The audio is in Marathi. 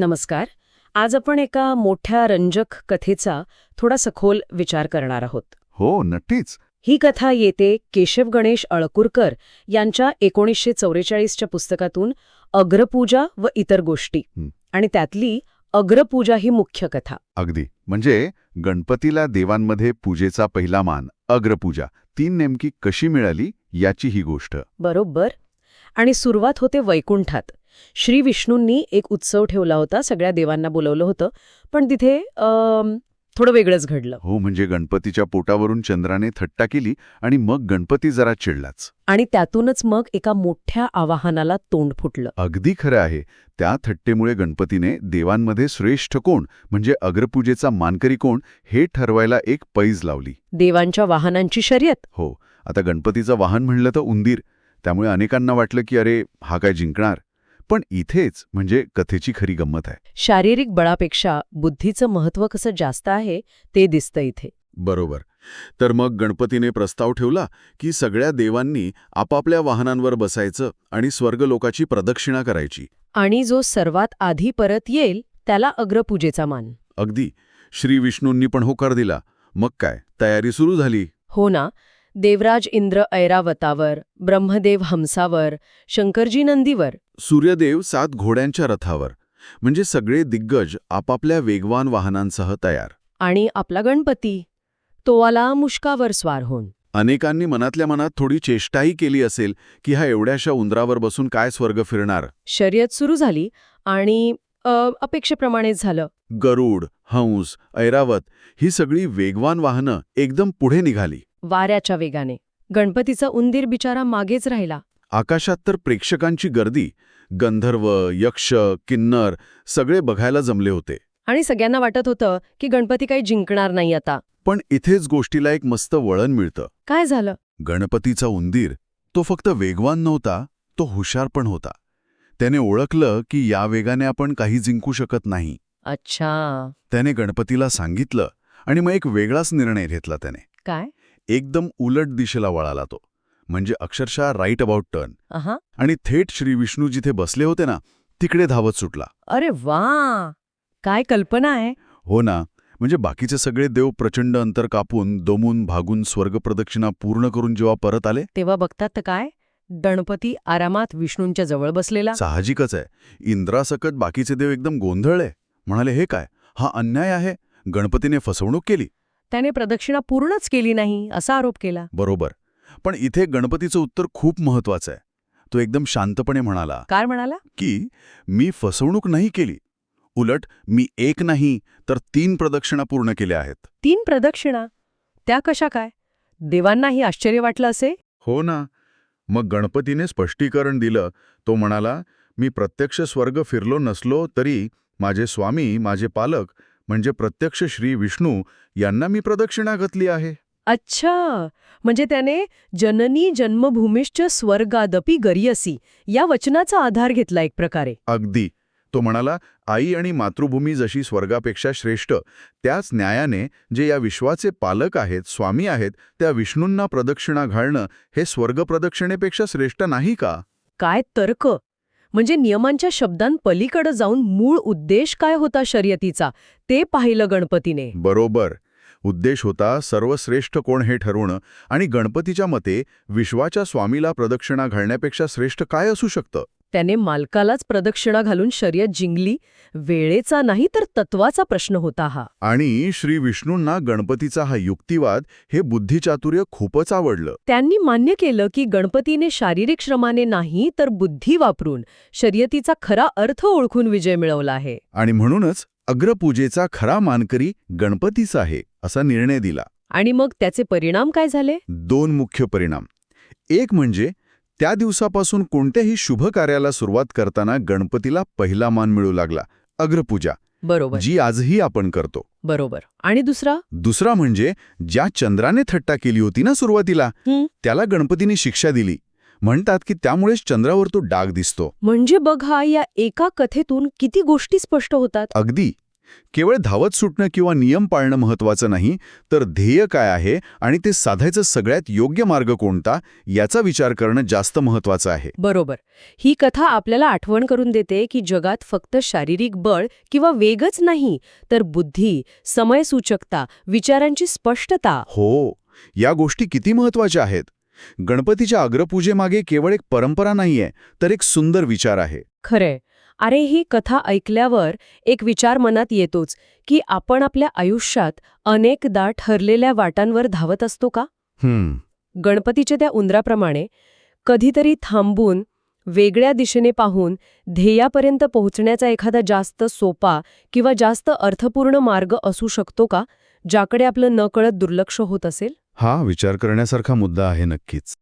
नमस्कार. आज आपण एका मोठ्या रंजक कथेचा थोडा सखोल विचार करणार आहोत. हो नक्कीच. ही कथा येते केशव गणेश अळकुरकर यांच्या एकोणीसशे चौवेचाळीसच्या पुस्तकातून अग्रपूजा व इतर गोष्टी. आणि त्यातली अग्रपूजा ही मुख्य कथा. अगदी. म्हणजे गणपतीला देवांमध्ये पूजेचा पहिला मान अग्रपूजा ती नेमकी कशी मिळाली याची ही गोष्ट. बरोबर. आणि सुरुवात होते वैकुंठात. श्री विष्णूंनी एक उत्सव ठेवला होता सगळ्या देवांना बोलवलं होतं पण तिथे थोडं वेगळंच घडलं. हो म्हणजे गणपतीच्या पोटावरून चंद्राने थट्टा केली आणि मग गणपती जरा चिडलाच. आणि त्यातूनच मग एका मोठ्या आवाहनाला तोंड फुटलं. अगदी खरं आहे. त्या थट्टेमुळे गणपतीने देवांमध्ये श्रेष्ठ कोण म्हणजे अग्रपूजेचा मानकरी कोण हे ठरवायला एक पैज लावली. देवांच्या वाहनांची शर्यत. हो आता गणपतीचं वाहन म्हणलं तर उंदीर. त्यामुळे अनेकांना वाटलं की अरे हा काय जिंकणार? पण इथेच म्हणजे कथेची खरी गंमत आहे. शारीरिक बळापेक्षा बुद्धीचं महत्त्व कसं जास्त आहे ते दिसतं इथे. बरोबर. तर मग गणपतीने प्रस्ताव ठेवला की सगळ्या देवांनी आपापल्या वाहनांवर बसायचं आणि स्वर्गलोकाची प्रदक्षिणा करायची. आणि जो सर्वात आधी परत येईल त्याला अग्रपूजेचा मान. अगदी. श्री विष्णूंनी पण होकार दिला. मग काय? तयारी सुरू झाली? हो ना. देवराज इंद्र ऐरावतावर ब्रह्मदेव हंसावर शंकरजी नंदीवर. सूर्यदेव सात घोड्यांच्या रथावर म्हणजे सगळे दिग्गज आपापल्या वेगवान वाहनांसह तयार. आणि आपला गणपती तो आला मुष्कावर स्वार होऊन. अनेकांनी मनातल्या मनात थोडी चेष्टाही केली असेल की हा एवढ्याशा उंदरावर बसून काय स्वर्ग फिरणार? शर्यत सुरू झाली आणि अ, अपेक्षेप्रमाणेच झालं. गरुड हंस ऐरावत ही सगळी वेगवान वाहनं एकदम पुढे निघाली. वाऱ्याच्या वेगाने. गणपतीचा उंदीर बिचारा मागेच राहिला. आकाशात तर प्रेक्षकांची गर्दी गंधर्व यक्ष किन्नर सगळे बघायला जमले होते. आणि सगळ्यांना वाटत होतं की गणपती काही जिंकणार नाही आता. पण इथेच गोष्टीला एक मस्त वळण मिळतं. काय झालं? गणपतीचा उंदीर तो फक्त वेगवान नव्हता तो हुशार पण होता. त्याने ओळखलं की या वेगाने आपण काही जिंकू शकत नाही. अच्छा. त्याने गणपतीला सांगितलं आणि मग एक वेगळाच निर्णय घेतला त्याने. काय? एकदम उलट दिशेला वळाला तो. म्हणजे अक्षरशः राईट अबाउट टर्न आणि थेट श्री विष्णू जिथे बसले होते ना तिकडे धावत सुटला. अरे वा! काय कल्पना आहे. हो ना. म्हणजे बाकीचे सगळे देव प्रचंड अंतर कापून दमून भागून स्वर्गप्रदक्षिणा पूर्ण करून जेव्हा परत आले तेव्हा बघतात तर काय? गणपती आरामात विष्णूंच्या जवळ बसलेला. साहजिकच आहे. इंद्रासकट बाकीचे देव एकदम गोंधळले. म्हणाले हे काय? हा अन्याय आहे? गणपतीने फसवणूक केली? त्याने प्रदक्षिणा पूर्णच केली नाही असा आरोप केला. बरोबर. पण इथे गणपतीचं उत्तर खूप महत्वाचं आहे. तो एकदम शांतपणे म्हणाला काय म्हणाला? की मी फसवणूक नाही केली. उलट मी एक नाही तर तीन प्रदक्षिणा पूर्ण केल्या आहेत. तीन प्रदक्षिणा? त्या कशा काय? देवांनाही आश्चर्य वाटलं असे? हो ना. मग गणपतीने स्पष्टीकरण दिलं. तो म्हणाला मी प्रत्यक्ष स्वर्ग फिरलो नसलो तरी माझे स्वामी माझे पालक म्हणजे प्रत्यक्ष श्री विष्णू यांना मी प्रदक्षिणा घातली आहे. अच्छा. म्हणजे त्याने जननी जन्मभूमिश्च स्वर्गादपी गरियसी या वचनाचा आधार घेतला एक प्रकारे. अगदी. तो म्हणाला आई आणि मातृभूमी जशी स्वर्गापेक्षा श्रेष्ठ त्याच न्यायाने जे या विश्वाचे पालक आहेत स्वामी आहेत त्या विष्णूंना प्रदक्षिणा घालणं हे स्वर्ग प्रदक्षिणेपेक्षा श्रेष्ठ नाही का? काय तर्क. म्हणजे नियमांच्या शब्दांपलीकडे जाऊन मूळ उद्देश काय होता शर्यतीचा ते पाहिलं गणपतीने. बरोबर. उद्देश होता सर्वश्रेष्ठ कोण हे ठरवणं आणि गणपतीच्या मते विश्वाच्या स्वामीला प्रदक्षिणा घालण्यापेक्षा श्रेष्ठ काय असू शकतं? त्याने मालकालाच प्रदक्षिणा घालून शर्यत जिंकली. वेळेचा नाही तर तत्वाचा प्रश्न होता हा. आणि श्री विष्णूंना गणपतीचा हा युक्तिवाद हे बुद्धिचातुर्य खूपच आवडलं. त्यांनी मान्य केलं की गणपतीने शारीरिक श्रमाने नाही तर बुद्धी वापरून शर्यतीचा खरा अर्थ ओळखून विजय मिळवला आहे. आणि म्हणूनच अग्रपूजेचा खरा मानकरी गणपतीच आहे. असा निर्णय दिला. आणि मग त्याचे परिणाम काय झाले? दोन मुख्य परिणाम. एक म्हणजे त्या दिवसापासून कोणत्याही शुभ कार्याला सुरुवात करताना गणपतीला पहिला मान मिळू लागला अग्रपूजा बरोबर. जी आजही आपण करतो. बरोबर. आणि दुसरा? दुसरा म्हणजे ज्या चंद्राने थट्टा केली होती ना सुरुवातीला. त्याला गणपतीने शिक्षा दिली. म्हणतात की त्यामुळेच चंद्रावर तो डाग दिसतो. म्हणजे बघा या एका कथेतून किती गोष्टी स्पष्ट होतात. अगदी. केवळ धावत सुटणं किंवा नियम पाळणं महत्वाचं नाही तर ध्येय काय आहे आणि ते साधायचं सगळ्यात योग्य मार्ग कोणता याचा विचार करणं जास्त महत्वाचं आहे. बरोबर. ही कथा आपल्याला आठवण करून देते की जगात फक्त शारीरिक बळ किंवा वेगच नाही तर बुद्धी समयसूचकता विचारांची स्पष्टता. हो या गोष्टी किती महत्त्वाच्या आहेत? गणपतीच्या अग्रपूजेमागे केवळ एक परंपरा नाहीये तर एक सुंदर विचार आहे. खरंय. अरे ही कथा ऐकल्यावर एक विचार मनात येतोच की आपण आपल्या आयुष्यात अनेकदा ठरलेल्या वाटांवर धावत असतो का? गणपतीच्या त्या उंदराप्रमाणे कधीतरी थांबून वेगळ्या दिशेने पाहून ध्येयापर्यंत पोहोचण्याचा एखादा जास्त सोपा किंवा जास्त अर्थपूर्ण मार्ग असू शकतो का ज्याकडे आपलं नकळत दुर्लक्ष होत असेल? हा विचार करण्यासारखा मुद्दा आहे नक्कीच.